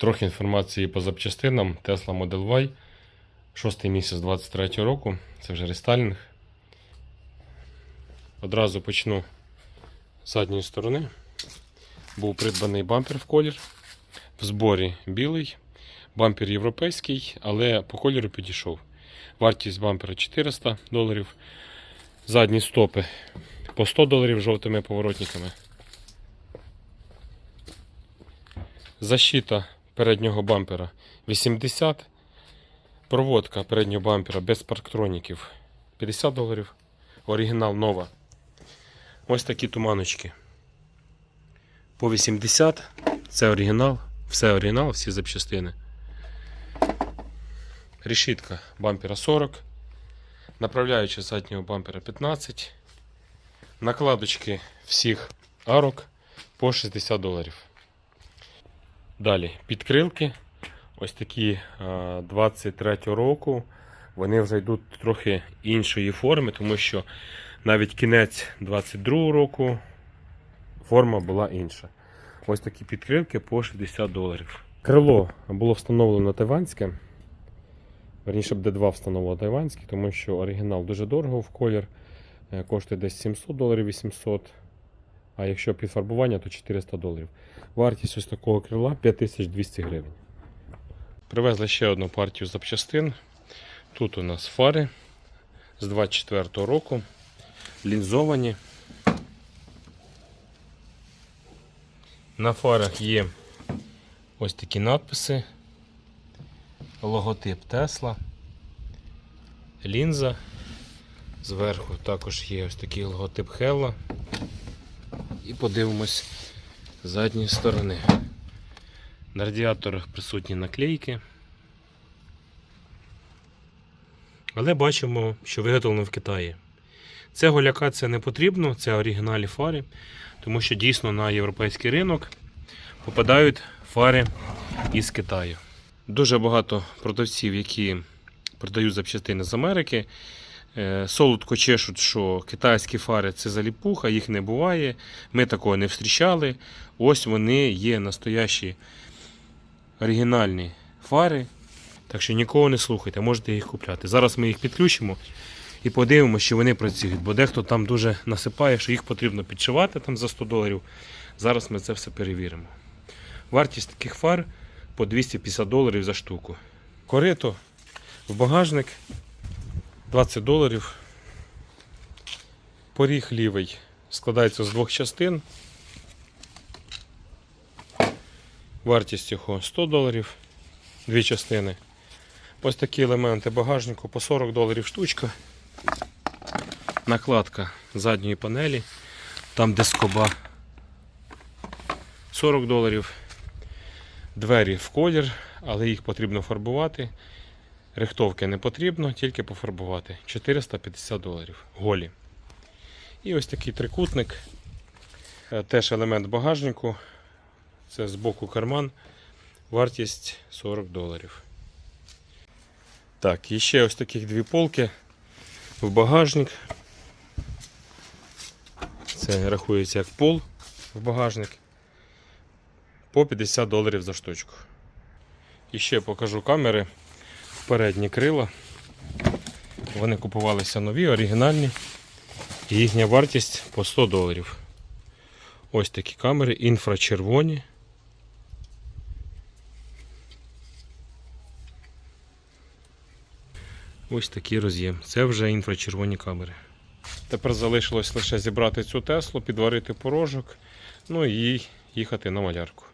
Трохи інформації по запчастинам Tesla Model Y. Шостий місяць 23 року. Це вже рестайлінг. Одразу почну з задньої сторони. Був придбаний бампер в колір. В зборі білий. Бампер європейський, але по кольору підійшов. Вартість бампера 400 доларів. Задні стопи по 100 доларів жовтими поворотниками. Защита переднього бампера 80. Проводка переднього бампера без парктроніків 50 доларів. Оригінал нова. Ось такі туманочки. По 80. Це оригінал. Все оригінал, всі запчастини. Решітка бампера 40. Направляюча заднього бампера 15. Накладочки всіх арок по 60 доларів. Далі підкрилки. Ось такі 23 року. Вони вже йдуть трохи іншої форми, тому що навіть кінець 22 року форма була інша. Ось такі підкрилки по 60 доларів. Крило було встановлено тайванське. Верніше б D2 встановило тайванське, тому що оригінал дуже дорого в колір. Е, Коштує десь 700 доларів 800. А якщо підфарбування, то 400 доларів. Вартість ось такого крила 5200 гривень. Привезли ще одну партію запчастин. Тут у нас фари з 24 року. Лінзовані. На фарах є ось такі надписи. Логотип Тесла. Лінза. Зверху також є ось такий логотип Hella. І подивимось з задньої сторони. На радіаторах присутні наклейки. Але бачимо, що виготовлено в Китаї. Це голяка не потрібно, це оригіналі фари, тому що дійсно на європейський ринок попадають фари із Китаю. Дуже багато продавців, які продають запчастини з Америки. Е, Солодко чешуть, що китайські фари це заліпуха, їх не буває. Ми такого не зустрічали. Ось вони є настоящі оригінальні фари. Так що нікого не слухайте, можете їх купляти. Зараз ми їх підключимо і подивимося, що вони працюють. Бо дехто там дуже насипає, що їх потрібно підшивати там за 100 доларів. Зараз ми це все перевіримо. Вартість таких фар по 250 доларів за штуку. Корито в багажник 20 доларів. Поріг лівий складається з двох частин. Вартість його 100 доларів, дві частини. Ось такі елементи багажнику по 40 доларів штучка. Накладка задньої панелі, там де скоба 40 доларів. Двері в колір, але їх потрібно фарбувати. Рихтовки не потрібно, тільки пофарбувати. 450 доларів. Голі. І ось такий трикутник. Е, Теж елемент багажнику. Це з боку карман. Вартість 40 доларів. Так, і ще ось таких дві полки в багажник. Це рахується як пол в багажник. По 50 доларів за штучку. І ще покажу камери передні крила. Вони купувалися нові, оригінальні. І їхня вартість по 100 доларів. Ось такі камери, інфрачервоні. Ось такий роз'єм. Це вже інфрачервоні камери. Тепер залишилось лише зібрати цю Теслу, підварити порожок, ну і їхати на малярку.